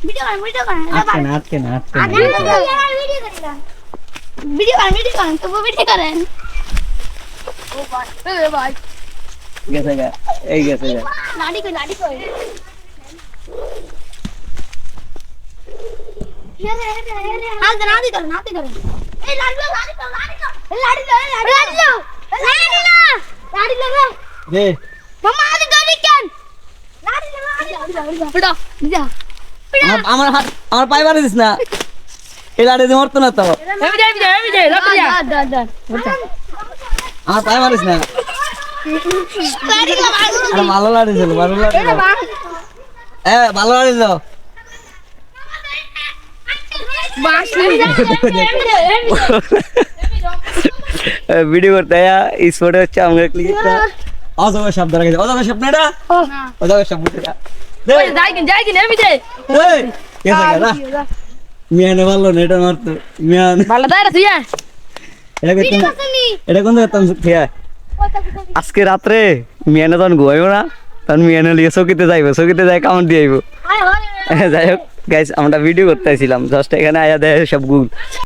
Video করেন video করেন আটকে না আটকে না আটকে না ভিডিও করেন ভিডিও করেন তবু ভিডিও করেন ও ভাই এ ভাই গেছে গা এই গেছে গা লাড়ি কই লাড়ি কই হাল দেন হাতি করেন হাতি করেন এই লাড়ি লো লাড়ি লো লাড়ি লো এই লাড়ি লো এই লাড়ি লো লাড়ি লো লাড়ি লো রে দে মামা হাতি ধরি কেন লাড়ি লো লাড়ি লো পিটা যা আমার হাত আমার পায়ে মারি দিস না। এই লাড়ি দিয়ে মরতো না তো। আমার পায়ে মারিস না। ভালো লাড়ি ছিল ভালো লাড়ি এ ভালো লাড়ি ছিল ভিডিও করতে আয়া স্পটে হচ্ছে আমাকে ক্লিক অজগর শব্দ রাখে অজগর শব্দ না এটা অজগর শব্দ এটা মিয়ানে ভালো না এটা মারতো মিয়ান ভালো রে এটা এটা কোন করতাম আজকে রাত্রে মিয়ানে তখন ঘুমাইবো না তখন মিয়ানে লিয়ে চকিতে যাইবো চকিতে যাই কামড় দিয়ে আইবো। হায় যাই হোক। গাইস আমরা ভিডিও করতে আসছিলাম জাস্ট এখানে আয়া দেয় সব গুল।